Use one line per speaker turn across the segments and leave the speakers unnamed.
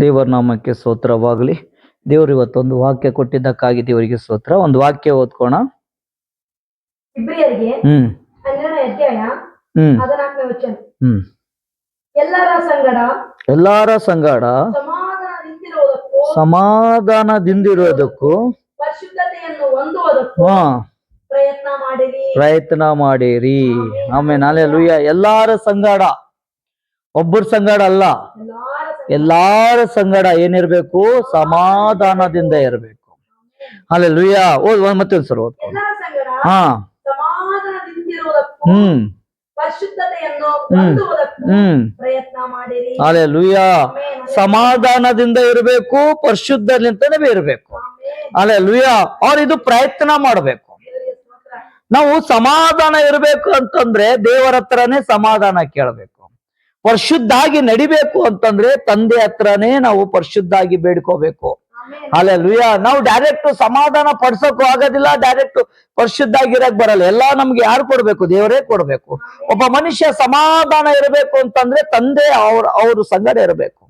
ದೇವರ ನಾಮಕ್ಕೆ ಸ್ತೋತ್ರವಾಗಲಿ. ದೇವರು ಇವತ್ತೊಂದು ವಾಕ್ಯ ಕೊಟ್ಟಿದ್ದಕ್ಕಾಗಿ ದೇವರಿಗೆ ಸ್ತೋತ್ರ. ಒಂದು ವಾಕ್ಯ ಓದ್ಕೋಣ.
ಇಬ್ರಿಯರಿಗೆ
ಹ್ಮ್.
ಅಧ್ಯಾಯ
ಹ್ಮ್.
ಹದಿನಾಲ್ಕನೇ ವಚನ.
ಹ್ಮ್.
ಎಲ್ಲರ ಸಂಗಡ
ಎಲ್ಲಾರ ಸಂಗಡ
ಸಮಾಧಾನದಿಂದಿರುವುದಕ್ಕೂ
ಸಮಾಧಾನದಿಂದಿರೋದಕ್ಕೂ
ಪರಿಶುದ್ಧತೆಯನ್ನು ಹೊಂದುವುದಕ್ಕೂ
ಹಾ.
ಪ್ರಯತ್ನ ಮಾಡಿರಿ.
ಪ್ರಯತ್ನ ಮಾಡಿರಿ. ಆಮೇಲೆ ನಾಳೆ ಲುಯ್ಯ ಎಲ್ಲಾರ ಸಂಗಡ. ಒಬ್ಬರ ಸಂಗಡ ಅಲ್ಲ.
ಎಲ್ಲಾರ ಸಂಗಡ
ಏನಿರ್ಬೇಕು ಸಮಾಧಾನದಿಂದ ಇರಬೇಕು. ಅಲ್ಲೇ ಲುಯ್ಯ ಓದ್ ಒಂದ್ ಮತ್ತೊಂದ್ ಸರ್
ಓದ್
ಹಾ. ಹ್ಮ್. ಹ್ಮ್. ಹ್ಮ್. ಅಲ್ಲೇ ಲುಯ್ಯ ಸಮಾಧಾನದಿಂದ ಇರಬೇಕು ಪರಿಶುದ್ಧಲಿಂದನೇ ಇರಬೇಕು.
ಅಲೆ
ಅಲ್ಲೇ ಲುಯ್ಯ ಅವ್ರು ಇದು ಪ್ರಯತ್ನ ಮಾಡಬೇಕು. ನಾವು ಸಮಾಧಾನ ಇರಬೇಕು ಅಂತಂದ್ರೆ ದೇವರ ಹತ್ರನೇ ಸಮಾಧಾನ ಕೇಳಬೇಕು. ಪರಿಶುದ್ಧಾಗಿ ನಡಿಬೇಕು ಅಂತಂದ್ರೆ ತಂದೆ ಹತ್ರನೇ ನಾವು ಪರಿಶುದ್ಧಾಗಿ ಬೇಡ್ಕೋಬೇಕು.
ಆಮೆನ್.
ಅಲ್ಲೇ ಲುಯ್ಯ ನಾವು ಡೈರೆಕ್ಟ್ ಸಮಾಧಾನ ಪಡ್ಸೋಕು ಆಗೋದಿಲ್ಲ ಡೈರೆಕ್ಟ್ ಪರಿಶುದ್ಧಾಗಿರಕ್ ಬರಲ್ಲ. ಎಲ್ಲಾ ನಮ್ಗೆ ಯಾರು ಕೊಡ್ಬೇಕು? ದೇವರೇ ಕೊಡ್ಬೇಕು. ಒಬ್ಬ ಮನುಷ್ಯ ಸಮಾಧಾನ ಇರಬೇಕು ಅಂತಂದ್ರೆ ತಂದೆ ಅವ್ರ ಅವ್ರ ಸಂಗಡ ಇರಬೇಕು.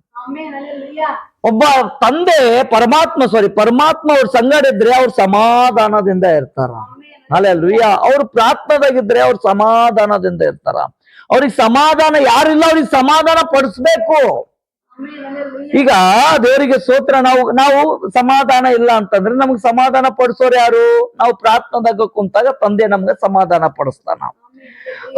ಒಬ್ಬ ತಂದೆ ಪರಮಾತ್ಮ ಸಾರಿ ಪರಮಾತ್ಮ ಅವ್ರ ಸಂಗಡ ಇದ್ರೆ ಅವ್ರು ಸಮಾಧಾನದಿಂದ ಇರ್ತಾರ.
ಆಮೆನ್.
ಅಲ್ಲೇ ಲುಯ್ಯ ಅವ್ರು ಪ್ರಾರ್ಥನಾದಾಗಿದ್ರೆ ಅವ್ರು ಸಮಾಧಾನದಿಂದ ಇರ್ತಾರ. ಅವ್ರಿಗೆ ಸಮಾಧಾನ ಯಾರಿಲ್ಲ ಅವ್ರಿಗೆ ಸಮಾಧಾನ ಪಡಿಸ್ಬೇಕು. ಈಗ ದೇವರಿಗೆ ಸೋತ್ರ ನಾವು ನಾವು ಸಮಾಧಾನ ಇಲ್ಲ ಅಂತಂದ್ರೆ ನಮ್ಗೆ ಸಮಾಧಾನ ಪಡಿಸೋರು ಯಾರು? ನಾವು ಪ್ರಾರ್ಥನಾದಾಗ ಕುಂತಾಗ ತಂದೆ ನಮ್ಗೆ ಸಮಾಧಾನ ಪಡಿಸ್ತಾನ.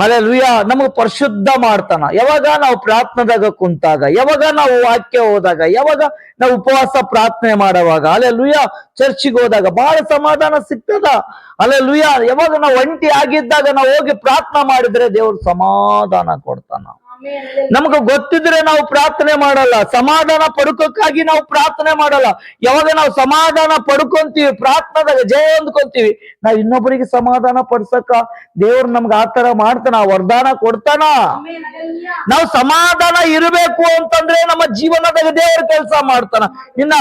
ಅಲ್ಲೇ ಲುಯ್ಯ ನಮಗೆ ಪರಿಶುದ್ಧ ಮಾಡ್ತಾನ. ಯಾವಾಗ ನಾವು ಪ್ರಾರ್ಥನೆದಾಗ ಕುಂತಾಗ, ಯಾವಾಗ ನಾವು ವಾಕ್ಯ ಹೋದಾಗ ಯಾವಾಗ ನಾವು ಉಪವಾಸ ಪ್ರಾರ್ಥನೆ ಮಾಡುವಾಗ ಅಲ್ಲೇ ಲುಯ್ಯ ಚರ್ಚಿಗೆ ಹೋದಾಗ ಬಹಳ ಸಮಾಧಾನ ಸಿಗ್ತದ. ಅಲೆ ಲುಯ್ಯ ಯಾವಾಗ ನಾವು ಒಂಟಿ ಆಗಿದ್ದಾಗ ನಾವು ಹೋಗಿ ಪ್ರಾರ್ಥನೆ ಮಾಡಿದ್ರೆ ದೇವ್ರು ಸಮಾಧಾನ ಕೊಡ್ತಾನ. ನಮ್ಗೆ ಗೊತ್ತಿದ್ರೆ ನಾವು ಪ್ರಾರ್ಥನೆ ಮಾಡಲ್ಲ ಸಮಾಧಾನ ಪಡ್ಕೋಕ್ಕಾಗಿ ನಾವು ಪ್ರಾರ್ಥನೆ ಮಾಡಲ್ಲ. ಯಾವಾಗ ನಾವು ಸಮಾಧಾನ ಪಡ್ಕೊಂತೀವಿ ಪ್ರಾರ್ಥನಾದಾಗ ಜಯ ಅಂದ್ಕೊಂತೀವಿ ನಾವ್ ಇನ್ನೊಬ್ಬರಿಗೆ ಸಮಾಧಾನ ಪಡ್ಸಕ್ಕ ದೇವ್ರು ನಮ್ಗೆ ಆತರ ಮಾಡ್ತಾನ ವರದಾನ ಕೊಡ್ತಾನ. ನಾವು ಸಮಾಧಾನ ಇರಬೇಕು ಅಂತಂದ್ರೆ ನಮ್ಮ ಜೀವನದಾಗ ದೇವ್ರ ಕೆಲಸ ಮಾಡ್ತಾನ. ನಿನ್ನ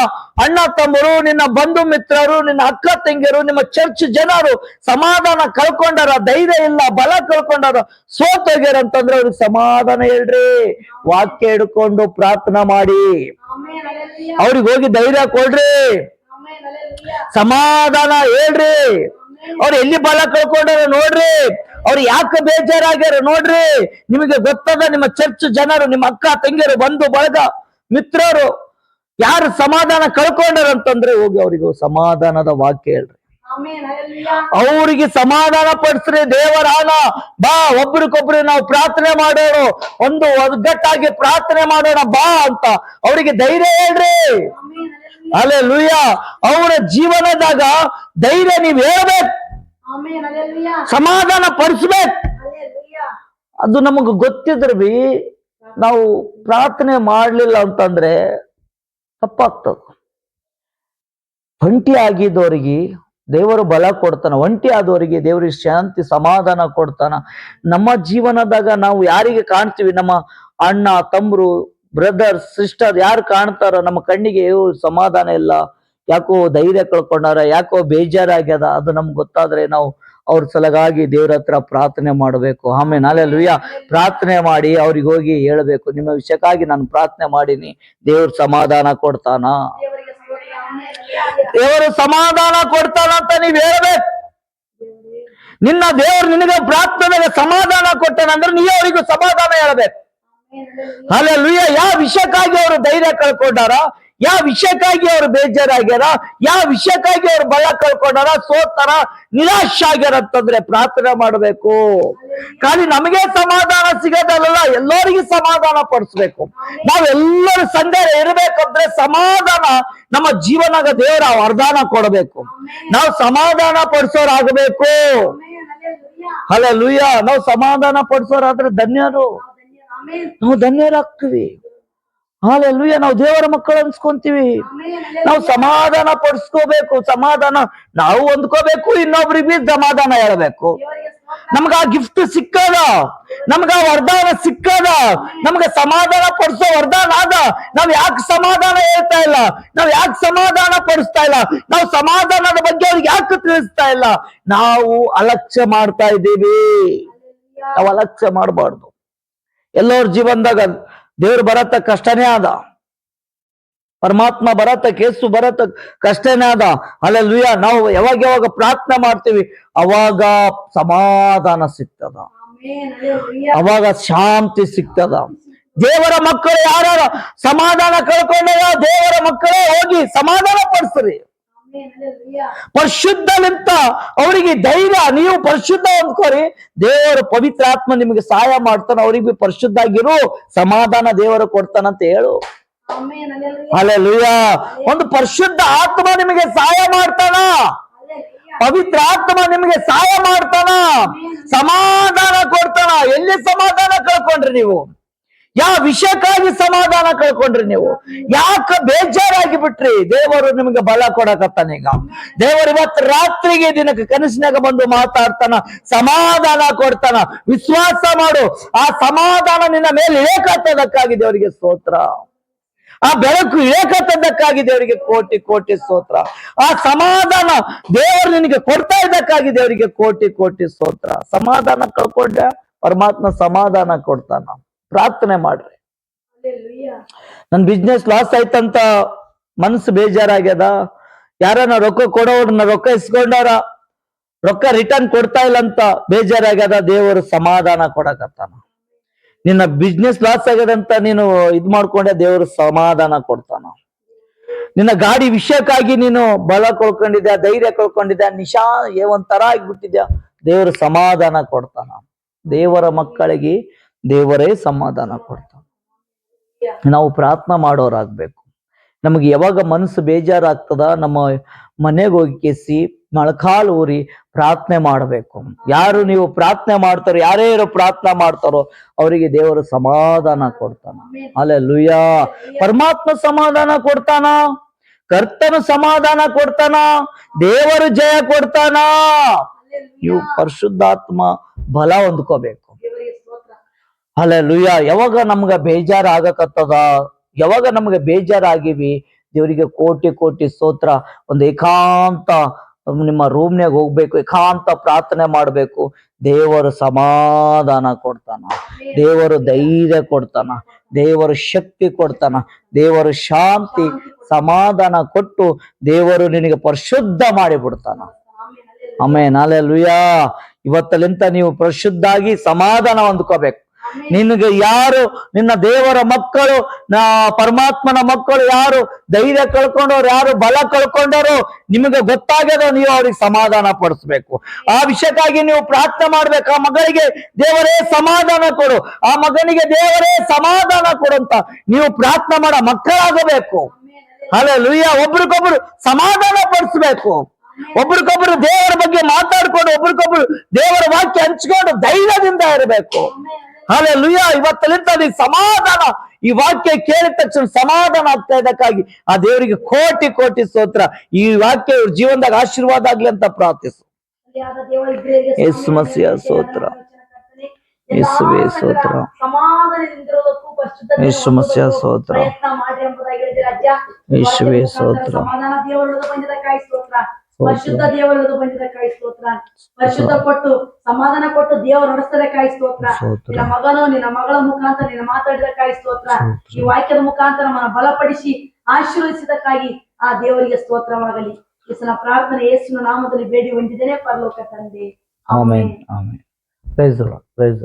ಅಣ್ಣ ತಮ್ಮರು ನಿನ್ನ ಬಂಧು ಮಿತ್ರರು ನಿನ್ನ ಅಕ್ಕ ತಂಗಿಯರು ನಿಮ್ಮ ಚರ್ಚ್ ಜನರು ಸಮಾಧಾನ ಕಳ್ಕೊಂಡಾರ ಧೈರ್ಯ ಇಲ್ಲ ಬಲ ಕಳ್ಕೊಂಡಾರ ಸೋತೋಗ್ಯಾರ ಅಂತಂದ್ರೆ ಅವ್ರಿಗೆ ಸಮಾಧಾನ ಹೇಳ್ರಿ, ವಾಕ್ಯ ಹಿಡ್ಕೊಂಡು ಪ್ರಾರ್ಥನಾ ಮಾಡಿ. ಅವ್ರಿಗೆ ಹೋಗಿ ಧೈರ್ಯ ಕೊಡ್ರಿ. ಸಮಾಧಾನ ಹೇಳ್ರಿ ಅವ್ರು ಎಲ್ಲಿ ಬಲ ಕಳ್ಕೊಂಡಾರ ನೋಡ್ರಿ ಅವ್ರು ಯಾಕೆ ಬೇಜಾರಾಗ್ಯಾರ ನೋಡ್ರಿ ನಿಮಗೆ ಗೊತ್ತದ, ನಿಮ್ಮ ಚರ್ಚ್ ಜನರು, ನಿಮ್ಮ ಅಕ್ಕ ತಂಗಿಯರು, ಬಂಧು, ಬಳಗ, ಮಿತ್ರರು, ಯಾರು ಸಮಾಧಾನ ಕಳ್ಕೊಂಡಾರ ಅಂತಂದ್ರೆ ಹೋಗಿ ಅವ್ರಿಗೆ ಸಮಾಧಾನದ ವಾಕ್ಯ ಹೇಳ್ರಿ. ಅವ್ರಿಗೆ ಸಮಾಧಾನ ಪಡಿಸ್ರಿ ದೇವರಾನ. ಬಾ ಒಬ್ರಿಗೊಬ್ರು ನಾವು ಪ್ರಾರ್ಥನೆ ಮಾಡೋಣ ಒಂದು ಒಗ್ಗಟ್ಟಾಗಿ ಪ್ರಾರ್ಥನೆ ಮಾಡೋಣ ಬಾ ಅಂತ ಅವರಿಗೆ ಧೈರ್ಯ ಹೇಳ್ರಿ. ಅಲ್ಲೇ ಲುಯ್ಯ ಅವರ ಜೀವನದಾಗ ಧೈರ್ಯ ನೀವ್ ಹೇಳ್ಬೇಕು. ಸಮಾಧಾನ ಪಡಿಸ್ಬೇಕು. ಅದು ನಮಗ್ ಗೊತ್ತಿದ್ರ ಬಿ ನಾವು ಪ್ರಾರ್ಥನೆ ಮಾಡ್ಲಿಲ್ಲ ಅಂತಂದ್ರೆ ತಪ್ಪಾಗ್ತದ. ಒಂಟಿ ಆಗಿದ್ದವರಿಗೆ ದೇವರು ಬಲ ಕೊಡ್ತಾನ, ಒಂಟಿ ಆದವರಿಗೆ ದೇವರಿಗೆ ಶಾಂತಿ, ಸಮಾಧಾನ ಕೊಡ್ತಾನ. ನಮ್ಮ ಜೀವನದಾಗ ನಾವು ಯಾರಿಗೆ ಕಾಣ್ತೀವಿ? ನಮ್ಮ ಅಣ್ಣ, ತಮ್ರು ಬ್ರದರ್ ಸಿಸ್ಟರ್ ಯಾರು ಕಾಣ್ತಾರ? ನಮ್ಮ ಕಣ್ಣಿಗೆ ಸಮಾಧಾನ ಇಲ್ಲ. ಯಾಕೋ ಧೈರ್ಯ ಕಳ್ಕೊಂಡಾರ, ಯಾಕೋ ಬೇಜಾರಾಗ್ಯದ? ಅದು ನಮ್ಗೆ ಗೊತ್ತಾದ್ರೆ ನಾವು ಅವ್ರ ಸಲಗಾಗಿ ದೇವ್ರ ಹತ್ರ ಪ್ರಾರ್ಥನೆ ಮಾಡಬೇಕು. ಆಮೇಲೆ ನಾಳೆ ಲುಯ್ಯ ಪ್ರಾರ್ಥನೆ ಮಾಡಿ ಅವ್ರಿಗೆ ಹೋಗಿ ಹೇಳ್ಬೇಕು, ನಿಮ್ಮ ವಿಷಯಕ್ಕಾಗಿ ನಾನು ಪ್ರಾರ್ಥನೆ ಮಾಡೀನಿ. ದೇವ್ರ ಸಮಾಧಾನ ಕೊಡ್ತಾನ
ದೇವರಿಗೆ ಸ್ತೋತ್ರ. ಆಮೆನ್. ಹಲ್ಲೆಲೂಯಾ.
ದೇವರು ಸಮಾಧಾನ ಕೊಡ್ತಾನ ಅಂತ ನೀವ್ ಹೇಳ್ಬೇಕು. ನಿನ್ನ ದೇವರು ನಿನಗೆ ಪ್ರಾರ್ಥನೆಗೆ ಸಮಾಧಾನ ಕೊಟ್ಟನಂದ್ರೆ ನೀ ಅವರಿಗೂ ಸಮಾಧಾನ ಹೇಳ್ಬೇಕು. ಅಲ್ಲ ಲುಯ್ಯ ಯಾವ ವಿಷಯಕ್ಕಾಗಿ ಅವರು ಧೈರ್ಯ ಕಳ್ಕೊಂಡಾರ ಯಾವ ವಿಷಯಕ್ಕಾಗಿ ಅವ್ರು ಬೇಜಾರಾಗ್ಯಾರ? ಯಾವ ವಿಷಯಕ್ಕಾಗಿ ಅವ್ರು ಬಲ ಕಳ್ಕೊಂಡಾರ? ಸೋತಾರ ನಿರಾಶೆ ಆಗ್ಯಾರ ಅಂತಂದ್ರೆ ಪ್ರಾರ್ಥನೆ ಮಾಡಬೇಕು. ಖಾಲಿ ನಮಗೆ ಸಮಾಧಾನ ಸಿಗೋದಲ್ಲ ಎಲ್ಲರಿಗೂ ಸಮಾಧಾನ ಪಡಿಸ್ಬೇಕು. ನಾವೆಲ್ಲರೂ ಸಂಘ ಇರಬೇಕಂದ್ರೆ ಸಮಾಧಾನ ನಮ್ಮ ಜೀವನಗ ದೇವರ ವರದಾನ ಕೊಡಬೇಕು. ನಾವು ಸಮಾಧಾನ ಪಡಿಸೋರಾಗಬೇಕು. ಅಲ್ಲ ಲೂಯ್ಯ ನಾವು ಸಮಾಧಾನ ಪಡಿಸೋರಾದ್ರೆ ಧನ್ಯರು. ನಾವು ಧನ್ಯರಾಗ್ತೀವಿ. ಹಾಲೆ ಲುಯ್ಯ ನಾವು ದೇವರ ಮಕ್ಕಳು ಅನ್ಸ್ಕೊಂತೀವಿ. ನಾವು
ಹಲ್ಲೆಲೂಯಾ.
ಸಮಾಧಾನ ಪಡಿಸ್ಕೋಬೇಕು, ಸಮಾಧಾನ, ನಾವು ಹೊಂದ್ಕೋಬೇಕು, ಇನ್ನೊಬ್ರಿಗೆ ಸಮಾಧಾನ ಹೇಳ್ಬೇಕು. ನಮ್ಗ ಆ ಗಿಫ್ಟ್ ಸಿಕ್ಕದ? ನಮ್ಗ ಆ ವರದಾನ ಸಿಕ್ಕದ? ನಮ್ಗ ಸಮಾಧಾನ ಪಡಿಸೋ ವರದಾನ ಆದ? ನಾವ್ ಯಾಕೆ ಸಮಾಧಾನ ಹೇಳ್ತಾ ಇಲ್ಲ? ನಾವ್ ಯಾಕೆ ಸಮಾಧಾನ ಪಡಿಸ್ತಾ ಇಲ್ಲ? ನಾವು ಸಮಾಧಾನದ ಬಗ್ಗೆ ಅವ್ರಿಗೆ ಯಾಕೆ ತಿಳಿಸ್ತಾ ಇಲ್ಲ? ನಾವು ಅಲಕ್ಷ್ಯ ಮಾಡ್ತಾ ಇದ್ದೀವಿ.
ಹಲ್ಲೆಲೂಯಾ.
ನಾವು ಅಲಕ್ಷ್ಯ ಮಾಡಬಾರ್ದು. ಎಲ್ಲರ ಜೀವನದಾಗ ದೇವ್ರು ಬರತ್ತ ಕಷ್ಟನೇ ಆದ. ಪರಮಾತ್ಮ ಬರತ್ತ ಕೇಸು ಬರತ್ತ ಕಷ್ಟನೇ ಆದ. ಅಲ್ಲೆಲ್ಲುಯ್ಯ ನಾವು ಯಾವಾಗ ಯಾವಾಗ ಪ್ರಾರ್ಥನೆ ಮಾಡ್ತೀವಿ ಅವಾಗ ಸಮಾಧಾನ ಸಿಗ್ತದ. ಅವಾಗ ಶಾಂತಿ ಸಿಗ್ತದ. ದೇವರ ಮಕ್ಕಳು ಯಾರ ಸಮಾಧಾನ ಕಳ್ಕೊಂಡಾಗ ದೇವರ ಮಕ್ಕಳೇ ಹೋಗಿ ಸಮಾಧಾನ ಪಡಿಸ್ರಿ. ಪರಿಶುದ್ಧಲಿಂತ ಅವರಿಗೆ ಧೈರ್ಯ ನೀವು ಪರಿಶುದ್ಧ ಅಂದ್ಕೋರಿ ದೇವರು ಪವಿತ್ರಾತ್ಮ ನಿಮಗೆ ಸಹಾಯ ಮಾಡ್ತಾನ ಅವ್ರಿಗೆ ಪರಿಶುದ್ಧ ಆಗಿರು ಸಮಾಧಾನ ದೇವರು ಕೊಡ್ತಾನಂತ ಹೇಳು.
ಹalleluya
ಒಂದು ಪರಿಶುದ್ಧ ಆತ್ಮ ನಿಮಗೆ ಸಹಾಯ ಮಾಡ್ತಾನ. ಪವಿತ್ರ ಆತ್ಮ ನಿಮಗೆ ಸಹಾಯ ಮಾಡ್ತಾನ. ಸಮಾಧಾನ ಕೊಡ್ತಾನ. ಎಲ್ಲಿ ಸಮಾಧಾನ ಕಳ್ಕೊಂಡ್ರಿ ನೀವು? ಯಾವ ವಿಷಯಕ್ಕಾಗಿ ಸಮಾಧಾನ ಕಳ್ಕೊಂಡ್ರಿ ನೀವು? ಯಾಕ ಬೇಜಾರಾಗಿ ಬಿಟ್ರಿ? ದೇವರು ನಿಮಗೆ ಬಲ ಕೊಡಕತ್ತಾನೆ ಈಗ. ದೇವರು ಇವತ್ತು ರಾತ್ರಿಗೆ ದಿನಕ್ಕೆ ಕನಸಿನಾಗ ಬಂದು ಮಾತಾಡ್ತಾನ, ಸಮಾಧಾನ ಕೊಡ್ತಾನ. ವಿಶ್ವಾಸ ಮಾಡು. ಆ ಸಮಾಧಾನ ನಿನ್ನ ಮೇಲೆ ಇಳಕತ್ತದಕ್ಕಾಗಿ ದೇವರಿಗೆ ಸ್ತೋತ್ರ. ಆ ಬೆಳಕು ಇಳಕತ್ತದಕ್ಕಾಗಿ ದೇವರಿಗೆ ಕೋಟಿ ಕೋಟಿ ಸ್ತೋತ್ರ. ಆ ಸಮಾಧಾನ ದೇವರು ನಿನಗೆ ಕೊಡ್ತಾ ಇದ್ದಕ್ಕಾಗಿ ದೇವರಿಗೆ ಕೋಟಿ ಕೋಟಿ ಸ್ತೋತ್ರ. ಸಮಾಧಾನ ಕಳ್ಕೊಂಡ ಪರಮಾತ್ಮ ಸಮಾಧಾನ ಕೊಡ್ತಾನ. ಪ್ರಾರ್ಥನೆ ಮಾಡ್ರಿ.
ಹalleluya
ನನ್ ಬಿಸ್ನೆಸ್ ಲಾಸ್ ಆಯ್ತಂತ ಮನಸ್ಸು ಬೇಜಾರಾಗ್ಯದ. ಯಾರನ್ನ ರೊಕ್ಕ ಕೊಡೋರ್ನ ರೊಕ್ಕ ಇಸ್ಕೊಂಡಾರ ರೊಕ್ಕ ರಿಟರ್ನ್ ಕೊಡ್ತಾ ಇಲ್ಲ ಅಂತ ಬೇಜಾರಾಗ್ಯದ. ದೇವರು ಸಮಾಧಾನ ಕೊಡಕತ್ತಾನ. ನಿನ್ನ ಬಿಸ್ನೆಸ್ ಲಾಸ್ ಆಗ್ಯದಂತ ನೀನು ಇದ್ ಮಾಡ್ಕೊಂಡೆ ದೇವರು ಸಮಾಧಾನ ಕೊಡ್ತಾನ. ನಿನ್ನ ಗಾಡಿ ವಿಷಯಕ್ಕಾಗಿ ನೀನು ಬಲ ಕಳ್ಕೊಂಡಿದ್ಯ ಧೈರ್ಯ ಕಳ್ಕೊಂಡಿದ್ಯ ನಿಶಾ ಏ ಒಂಥರ ಆಗ್ಬಿಟ್ಟಿದ್ಯಾ ದೇವರು ಸಮಾಧಾನ ಕೊಡ್ತಾನ. ದೇವರ ಮಕ್ಕಳಿಗೆ ದೇವರೇ ಸಮಾಧಾನ ಕೊಡ್ತಾನೆ. ನಾವು ಪ್ರಾರ್ಥನಾ ಮಾಡೋರಾಗ್ಬೇಕು. ನಮಗೆ ಯಾವಾಗ ಮನಸ್ಸು ಬೇಜಾರಾಗ್ತದ ನಮ್ಮ ಮನೆಗೆ ಹೋಗಿ ಕೆಸಿ ಮೊಳಕಾಲು ಊರಿ ಪ್ರಾರ್ಥನೆ ಮಾಡಬೇಕು. ಯಾರು ನೀವು ಪ್ರಾರ್ಥನೆ ಮಾಡ್ತಾರೋ ಯಾರೇ ಯಾರು ಪ್ರಾರ್ಥನೆ ಮಾಡ್ತಾರೋ ಅವರಿಗೆ ದೇವರು ಸಮಾಧಾನ ಕೊಡ್ತಾನ. ಅಲ್ಲೇ ಲುಯ್ಯ ಪರಮಾತ್ಮ ಸಮಾಧಾನ ಕೊಡ್ತಾನ? ಕರ್ತನು ಸಮಾಧಾನ ಕೊಡ್ತಾನ? ದೇವರು ಜಯ ಕೊಡ್ತಾನ? ನೀವು ಪರಿಶುದ್ಧಾತ್ಮ ಬಲ ಹೊಂದ್ಕೋಬೇಕು. ಅಲ್ಲ ಲುಯ್ಯ ಯಾವಾಗ ನಮ್ಗ ಬೇಜಾರು ಆಗಕತ್ತದ ಯಾವಾಗ ನಮ್ಗೆ ಬೇಜಾರಾಗಿವಿ? ದೇವರಿಗೆ ಕೋಟಿ ಕೋಟಿ ಸ್ತೋತ್ರ. ಒಂದು ಏಕಾಂತ, ನಿಮ್ಮ ರೂಮ್ನಾಗ ಹೋಗ್ಬೇಕು, ಏಕಾಂತ ಪ್ರಾರ್ಥನೆ ಮಾಡಬೇಕು. ದೇವರು ಸಮಾಧಾನ ಕೊಡ್ತಾನ. ದೇವರು ಧೈರ್ಯ ಕೊಡ್ತಾನ. ದೇವರು ಶಕ್ತಿ ಕೊಡ್ತಾನ. ದೇವರು ಶಾಂತಿ, ಸಮಾಧಾನ ಕೊಟ್ಟು ದೇವರು ನಿನಗೆ ಪರಿಶುದ್ಧ ಮಾಡಿಬಿಡ್ತಾನ.
ಹalleluya
ಆಮೇಲೆ ಅಲ್ಲೆಲ್ಲುಯ್ಯ ಇವತ್ತಲಿಂತ ನೀವು ಪರಿಶುದ್ಧಾಗಿ ಸಮಾಧಾನ ಹೊಂದ್ಕೋಬೇಕು. ನಿನಗೆ ಯಾರು ನಿನ್ನ ದೇವರ ಮಕ್ಕಳು ನಾ ಪರಮಾತ್ಮನ ಮಕ್ಕಳು ಯಾರು ಧೈರ್ಯ ಕಳ್ಕೊಂಡವ್ರು ಯಾರು ಬಲ ಕಳ್ಕೊಂಡವರು ನಿಮಗೆ ಗೊತ್ತಾಗದ ನೀವು ಅವ್ರಿಗೆ ಸಮಾಧಾನ ಪಡಿಸ್ಬೇಕು. ಆ ವಿಷಯಕ್ಕಾಗಿ ನೀವು ಪ್ರಾರ್ಥನೆ ಮಾಡ್ಬೇಕು. ಆ ಮಗಳಿಗೆ ದೇವರೇ ಸಮಾಧಾನ ಕೊಡು. ಆ ಮಗನಿಗೆ ದೇವರೇ ಸಮಾಧಾನ ಕೊಡು ಅಂತ ನೀವು ಪ್ರಾರ್ಥನೆ ಮಾಡ ಮಕ್ಕಳಾಗಬೇಕು. ಅಲ್ಲ ಲುಯ್ಯ ಒಬ್ರಿಗೊಬ್ರು ಸಮಾಧಾನ ಪಡಿಸ್ಬೇಕು. ಒಬ್ರಿಗೊಬ್ರು ದೇವರ ಬಗ್ಗೆ ಮಾತಾಡ್ಕೊಂಡು ಒಬ್ರಿಗೊಬ್ರು ದೇವರ ವಾಕ್ಯ ಹಂಚ್ಕೊಂಡು ಧೈರ್ಯದಿಂದ ಇರಬೇಕು. ಹಾಲೆ ಲುಯ್ಯ ಇವತ್ತಲಿಂದ ನೀ ಸಮಾಧಾನ. ಈ ವಾಕ್ಯ ಕೇಳಿದ ತಕ್ಷಣ ಸಮಾಧಾನ ಆಗ್ತಾ ಇದಕ್ಕಾಗಿ ಆ ದೇವರಿಗೆ ಕೋಟಿ ಕೋಟಿ ಸ್ತೋತ್ರ. ಈ ವಾಕ್ಯ ಇವ್ರ ಜೀವನದಾಗ ಆಶೀರ್ವಾದ ಆಗ್ಲಿ ಅಂತ ಪ್ರಾರ್ಥಿಸು. ಯೇಸುಮಸಿಯ ಸ್ತೋತ್ರ. ಯೇಸುವೆ ಸ್ತೋತ್ರ. ಯೇಸುಮಸಿಯ ಸ್ತೋತ್ರ. ಯೇಸುವೆ ಸ್ತೋತ್ರ.
ಪರಿಶುದ್ಧ ಕೊಟ್ಟು ಸಮಾಧಾನ ಕೊಟ್ಟು ದೇವರು ನಡೆಸ್ತದೆ ಕಾಯಿ
ಸ್ತೋತ್ರ.
ನಿನ್ನ ಮಗನು ನಿನ್ನ ಮಗಳ ಮುಖಾಂತರ ನಿನ್ನ ಮಾತಾಡಿದ ಕಾಯಿ
ಸ್ತೋತ್ರ.
ಈ ವಾಕ್ಯದ ಮುಖಾಂತರ ನಮ್ಮನ್ನ ಬಲಪಡಿಸಿ ಆಶೀರ್ವದಿಸಿದಕ್ಕಾಗಿ ಆ ದೇವರಿಗೆ ಸ್ತೋತ್ರವಾಗಲಿ. ಯೇಸುನ ಪ್ರಾರ್ಥನೆ ಯೇಸುವಿನ ನಾಮದಲ್ಲಿ ಬೇಡಿ ಹೊಂದಿದ್ದೇನೆ ಪರಲೋಕ ತಂದೆ.
ಆಮೇನ್ ಆಮೇನ್. Price price